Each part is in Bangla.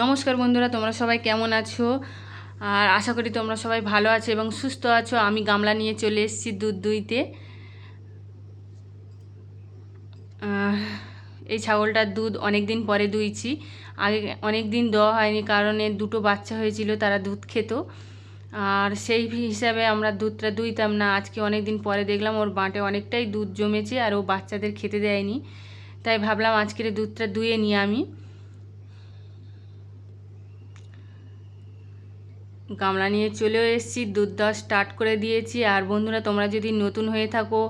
নমস্কার বন্ধুরা, তোমরা সবাই কেমন আছো? আর আশা করি তোমরা সবাই ভালো আছো এবং সুস্থ আছো। আমি গামলা নিয়ে চলে এসেছি দুধ দুইতে। এই ছাগলটার দুধ অনেক দিন পরে দুইছি। আগে অনেক দিন দেওয়া হয়নি কারণে দুটো বাচ্চা হয়েছিল, তারা দুধ খেত। আর সেই হিসাবে আমরা দুধটা দুইতাম না। আজকে অনেক দিন পরে দেখলাম ওর বাঁটে অনেকটাই দুধ জমেছে আর ও বাচ্চাদের খেতে দেয়নি। তাই ভাবলাম আজকের দুধটা দুয়ে নিয়ে আমি। গামলা নিয়ে চলেও এসেছি দুধ দেওয়া স্টার্ট করে দিয়েছি। আর বন্ধুরা, তোমরা যদি নতুন হয়ে থাকো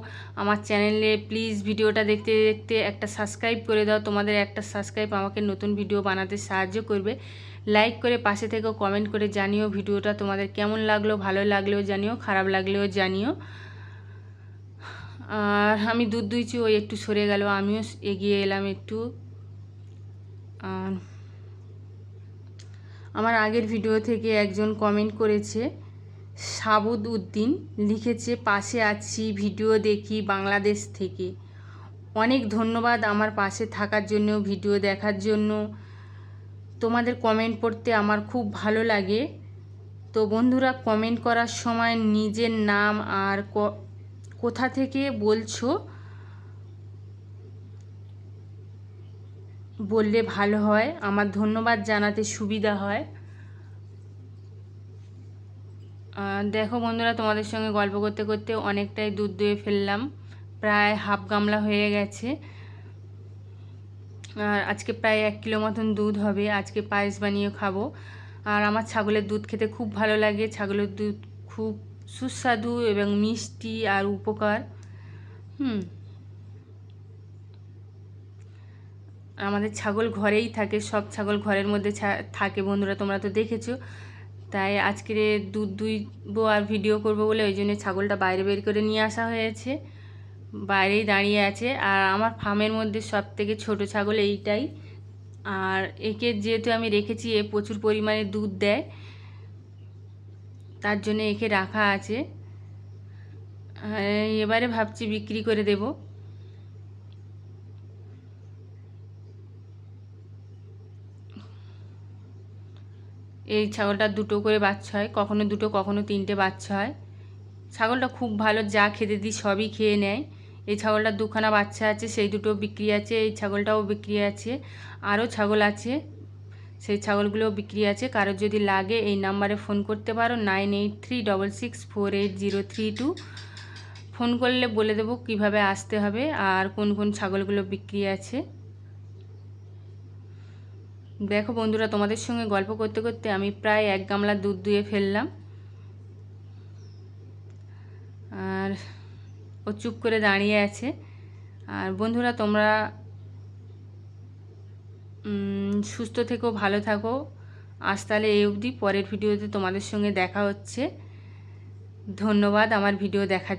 আমার চ্যানেলে প্লিজ ভিডিওটা দেখতে দেখতে একটা সাবস্ক্রাইব করে দাও। তোমাদের একটা সাবস্ক্রাইব আমাকে নতুন ভিডিও বানাতে সাহায্য করবে। লাইক করে পাশে থেকে কমেন্ট করে জানিও ভিডিওটা তোমাদের কেমন লাগল, ভালো লাগলেও জানিও, খারাপ লাগলেও জানিও। আর আমি দুধ দুইছি ওই একটু সরে গেল, আমিও এগিয়ে এলাম একটু। আর আমার আগের ভিডিও থেকে একজন কমেন্ট করেছে, সাবুদ উদ্দিন লিখেছে, পাশে আছি ভিডিও দেখি বাংলাদেশ থেকে। অনেক ধন্যবাদ আমার পাশে থাকার জন্য ভিডিও দেখার জন্য। তোমাদের কমেন্ট পড়তে আমার খুব ভালো লাগে। তো বন্ধুরা কমেন্ট করার সময় নিজের নাম আর কোথা থেকে বলছো বললে ভালো হয়। আমার ধন্যবাদ জানাতে সুবিধা হয়। দেখো বন্ধুরা, তোমাদের সঙ্গে গল্প করতে করতে অনেকটাই দুধ দুয়ে ফেললাম। প্রায় হাফ গামলা হয়ে গেছে। আর আজকে প্রায় এক কিলো মতন দুধ হবে। আজকে পায়েস বানিয়ে খাব। আর আমার ছাগলের দুধ খেতে খুব ভালো লাগে। ছাগলের দুধ খুব সুস্বাদু এবং মিষ্টি আর উপকার। হুম। আমাদের ছাগল ঘরেই থাকে, সব ছাগল ঘরের মধ্যে থাকে বন্ধুরা, তোমরা তো দেখেছ। তাই আজকে দুধ দুইবো আর ভিডিও করব বলে ওই জন্য ছাগলটা বাইরে বের করে নিয়ে আসা হয়েছে। বাইরেই দাঁড়িয়ে আছে। আর আমার ফার্মের মধ্যে সব থেকে ছোটো ছাগল এইটাই। আর একে যেহেতু আমি রেখেছি, এ প্রচুর পরিমাণে দুধ দেয়। তার জন্য একে রাখা আছে। এবারে ভাবছি বিক্রি করে দেবো। এই ছাগলটা দুটো করে বাচ্চা হয়, কখনো দুটো, কখনো তিনটে বাচ্চা হয়। ছাগলটা খুব ভালো, যা খেতে দিই সবই খেয়ে নেয়। এই ছাগলটার দুখানা বাচ্চা আছে, সেই দুটো বিক্রি আছে, এই ছাগলটাও বিক্রি আছে, আরও ছাগল আছে। সেই ছাগলগুলোও বিক্রি আছে, কারোর যদি লাগে এই নাম্বারে ফোন করতে পারো, nine eight three double six four eight zero three two. Phone করলে বলে দেবো কীভাবে আসতে হবে আর কোন কোন ছাগলগুলো বিক্রি আছে। দেখো বন্ধুরা, তোমাদের সঙ্গে গল্প করতে করতে আমি প্রায় এক গামলা দুধ দুয়ে ফেললাম। আর ও চুপ করে দাঁড়িয়ে আছে। আর বন্ধুরা, তোমরা সুস্থ থেকো, ভালো থাকো। আজ তাহলে এই অবধি। পরের ভিডিওতে তোমাদের সঙ্গে দেখা হচ্ছে। ধন্যবাদ, আমার ভিডিও দেখার